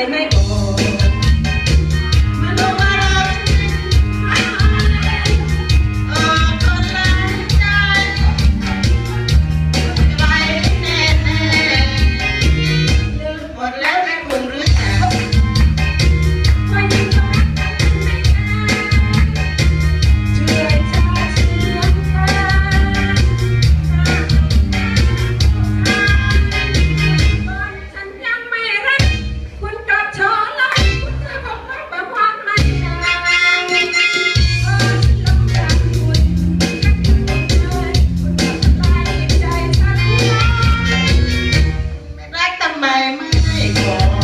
I may go. ไม่ไม่ก่อ